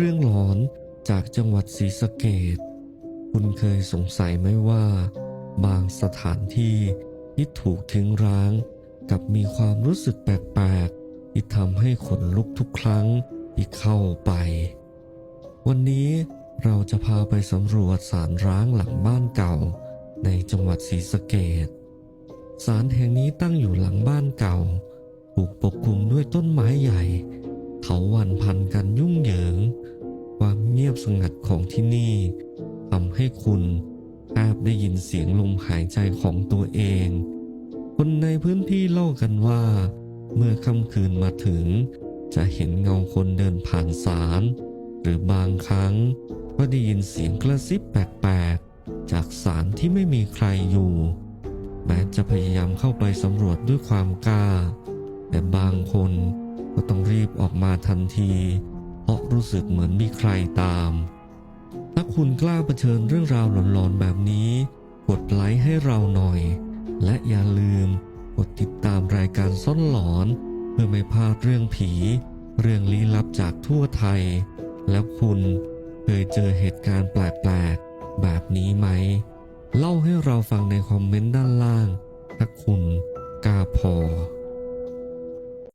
เรื่องหลอนจากจังหวัดศรีสะเกดคุณเคยสงสัยไหมว่า บางสถานที่ที่ถูกทิ้งร้าง กับมีความรู้สึกแปลกๆที่ทำให้ขนลุกทุกครั้งที่เข้าไป วันนี้เราจะพาไปสำรวจศาลร้างหลังบ้านเก่า ในจังหวัดศรีสะเกดศาลแห่งนี้ตั้งอยู่หลังบ้านเก่า ถูกปกคลุมด้วยต้นไม้ใหญ่ เถาวันพันกันยุ่งเหยิง สงัดของที่นี่ทำให้คุณแอบได้ยินเสียงลมหายใจของตัวเอง คนในพื้นที่เล่ากันว่า เมื่อค่ำคืนมาถึง จะเห็นเงาคนเดินผ่านศาลหรือบางครั้งก็ได้ยินเสียงกระซิบแปลกๆ จากศาลที่ไม่มีใครอยู่ แม้จะพยายามเข้าไปสำรวจด้วยความกล้า แต่บางคนก็ต้องรีบออกมาทันที เพราะรู้สึกเหมือนมีใครตาม ถ้าคุณกล้าเผชิญเรื่องราวหลอนๆแบบนี้ กดไลค์ให้เราหน่อย และอย่าลืมกดติดตามรายการซ่อนหลอน เพื่อไม่พลาดเรื่องผี เรื่องลี้ลับจากทั่วไทย แล้วคุณเคยเจอเหตุการณ์แปลกๆ แบบนี้ไหม เล่าให้เราฟังในคอมเมนต์ด้านล่าง ถ้าคุณกล้าพอ